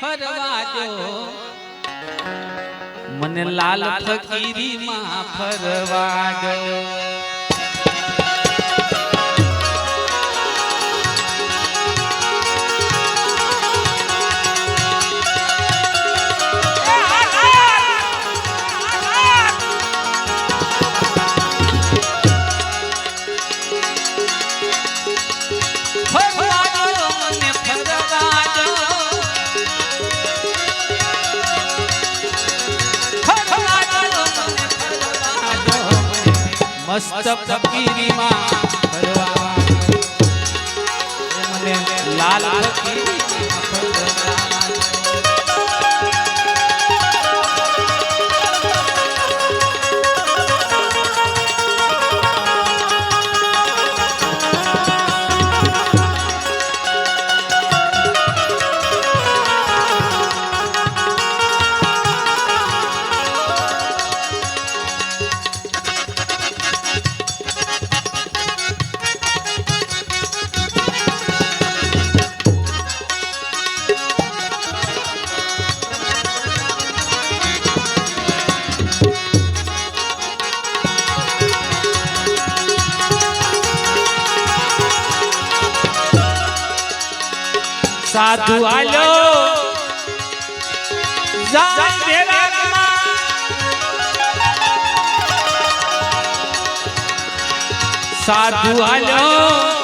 ફરવા દો મને લાલ ફકીરી માં ફરવા દો ગીરીમાં ભરવા. લાલ કીરી સાધુ આલ્યો જાય સાધુ આલ્યો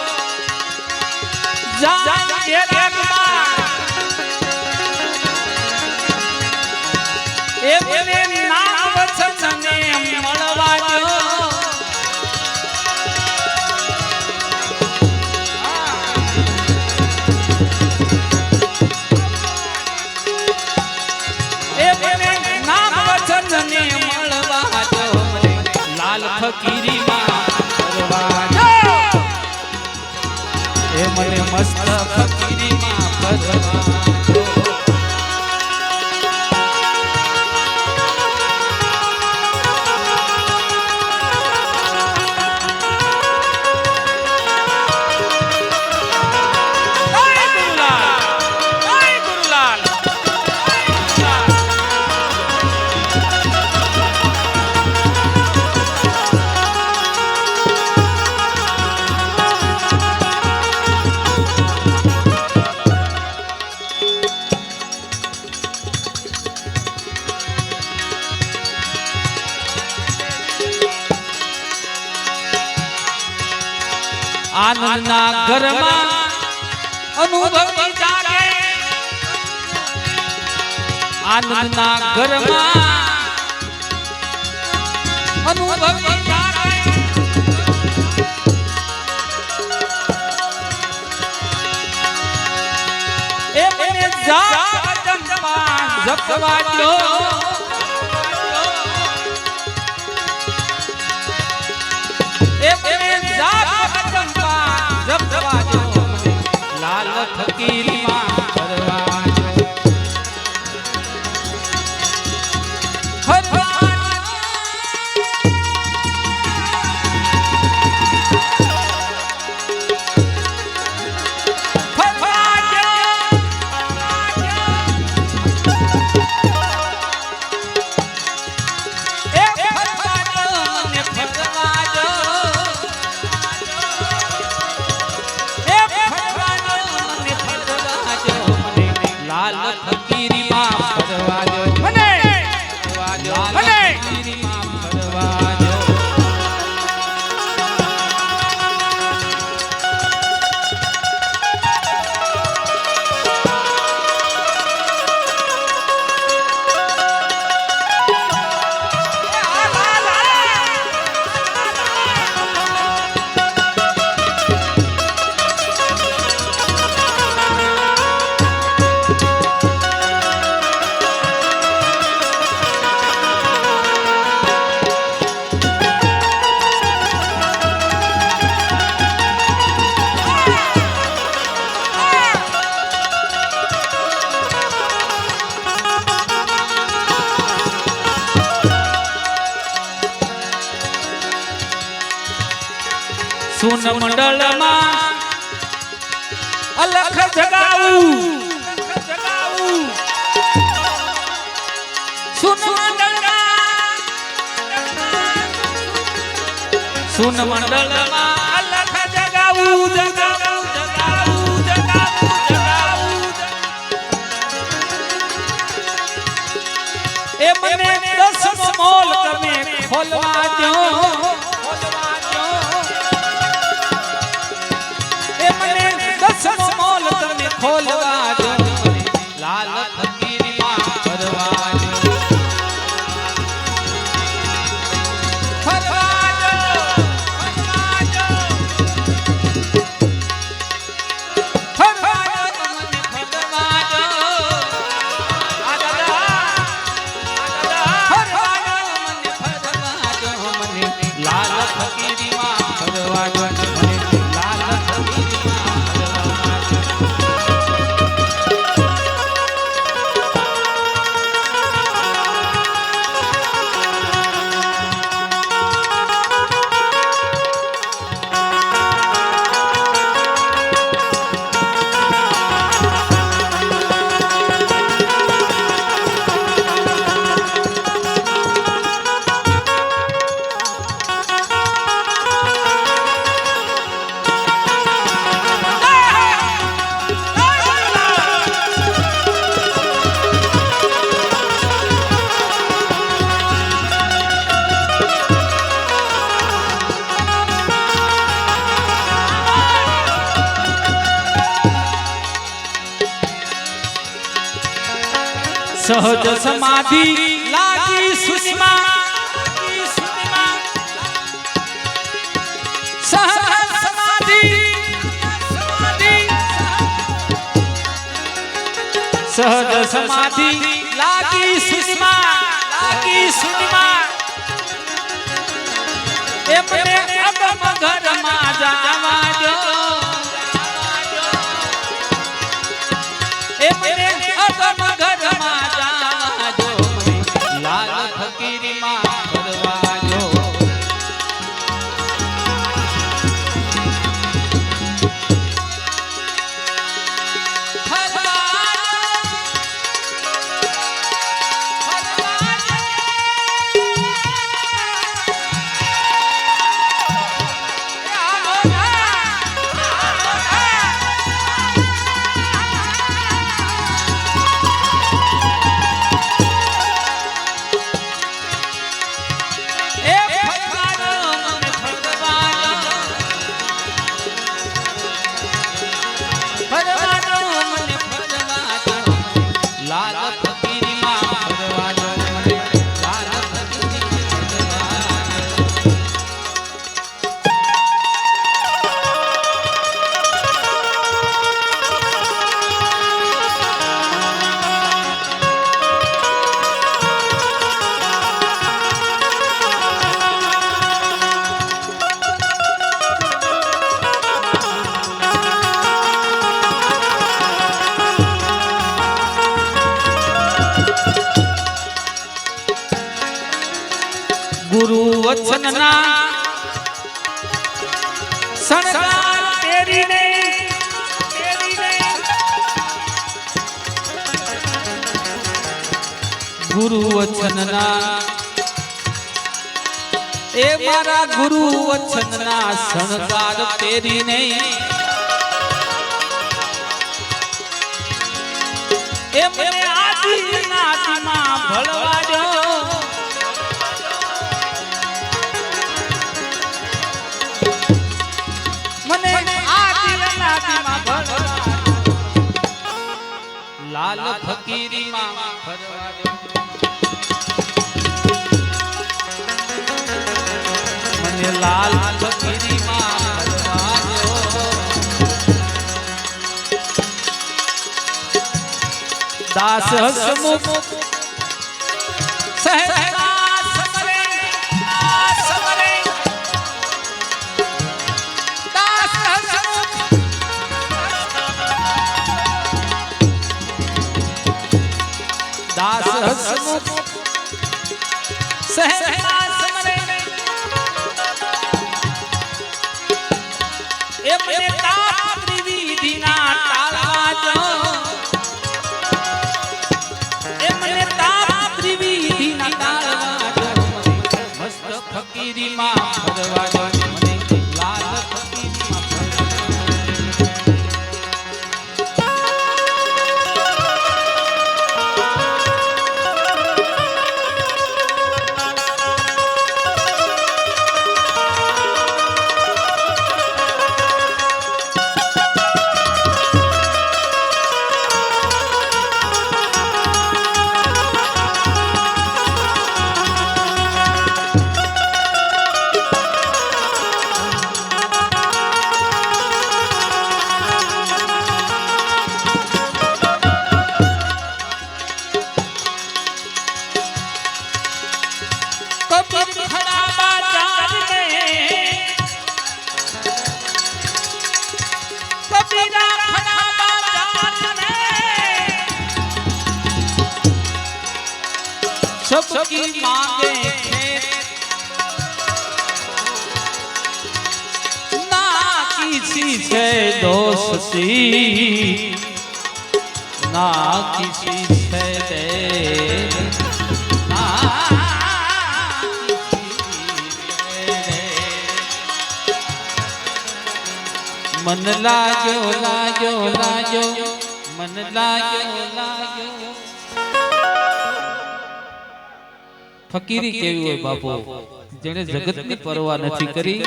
આનંદના ઘરમાં અનુભવી જપવા જો સુન મંડળમાં લખ મોલ તમે ખોલવા દો સમાધિ લાગી સુષ્મા સહજ સમાધિ લાગી સુષ્મા લાગી સુનિમા એમને અગમ ઘરમાં જવા દો ગુરુ વચનના શણગાર પહેરીને એમને આદિ નાદમાં ભળવાડ્યો. મને લાલ ફકીરીમાં લાલ ફકીરી માં દાસ હસમુખ સહેલા કબીર ખડા બાજાર મે કબીરા ખડા બાજાર મે સબકી માંગે ખેત. ના કિસી છે દોસ્તી ના કિસી મન લાગ્યો લાગ્યો લાગ્યો મન લાગ્યો લાગ્યો. ફકીરી કેવી હોય બાપુ? જેણે જગતની પરવા નથી કરી.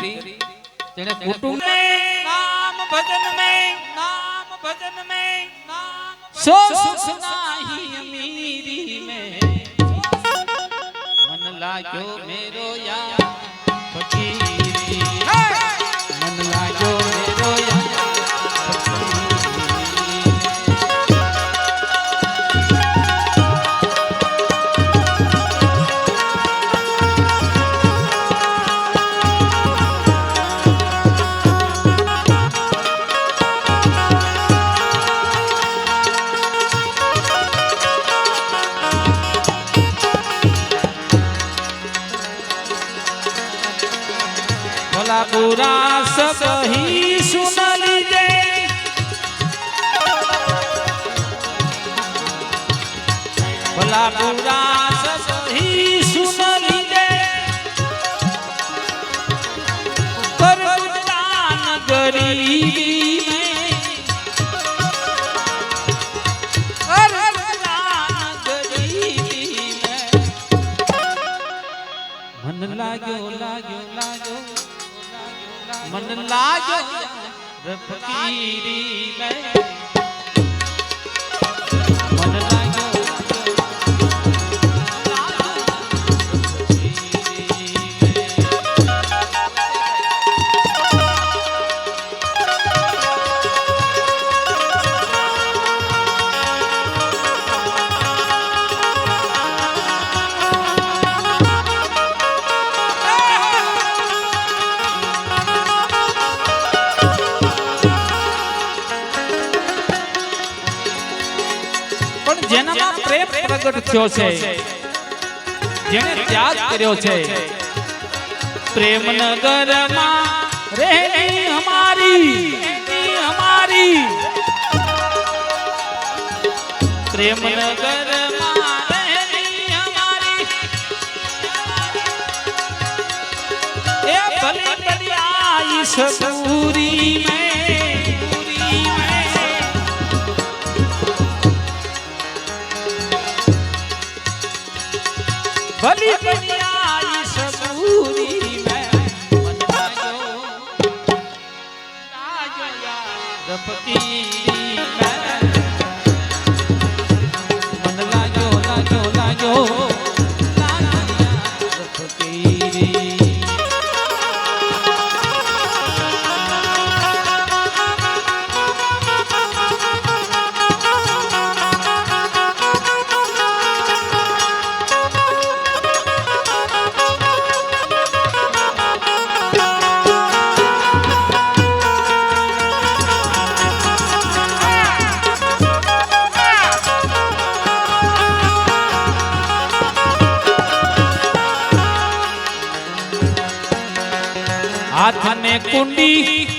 જેણે કુટુંબ નામ ભજન મે નામ ભજન મે નામ સો સુખ નાહી અમીરી મે. મન લાગ્યો મેરો યાર. পুরা મન લાગ્યો ફકીરી મે પ્રગટ થયો છે. જેને ત્યાગ કર્યો છે. પ્રેમ નગરમાં રહેણી હમારી અમારી. હમારી પ્રેમ આઈશ પૂરી મેં હાથ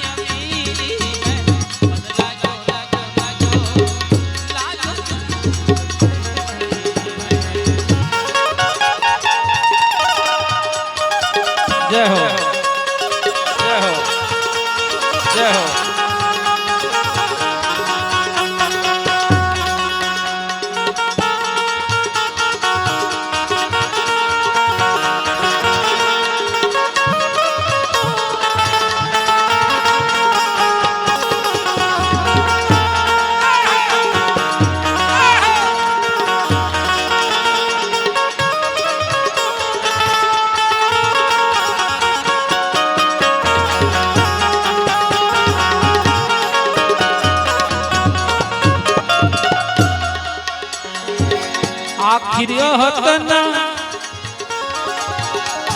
ગિર્યો હતો ના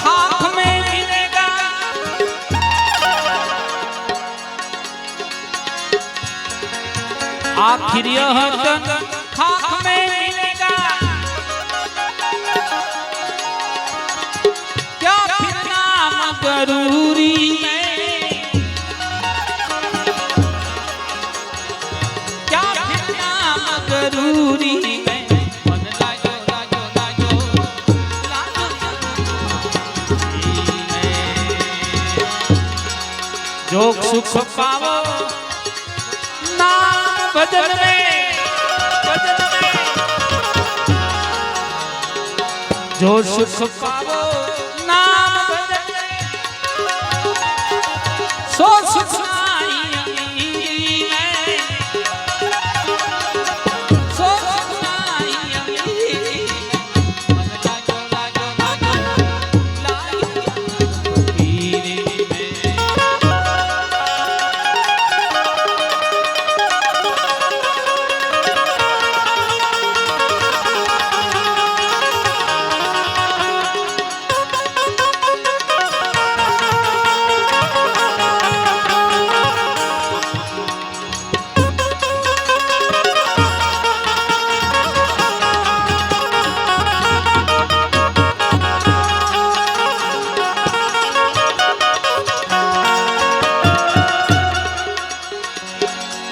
હાથ મે ગિરેગા આ ગિર્યો હતો જોગ સુખ પાવો. નામ ભજન મે ભજન મે. જો સુખ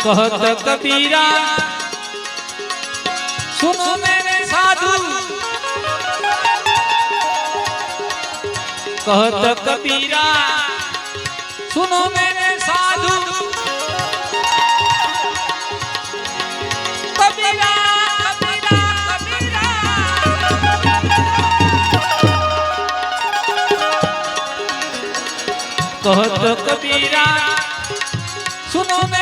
कहत कबीरा सुनो मेरे साधु कहत कबीरा सुनो मेरे साधु कबीरा कबीरा कबीरा कहत कबीरा सुनो मेरे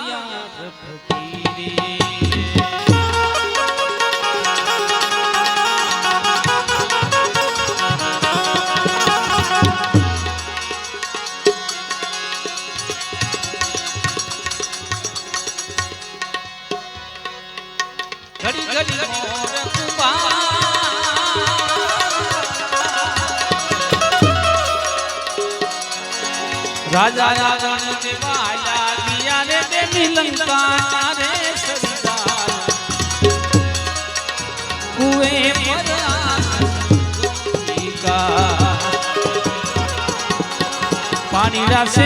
રાજા રાવણ ને પર પાણી રાસે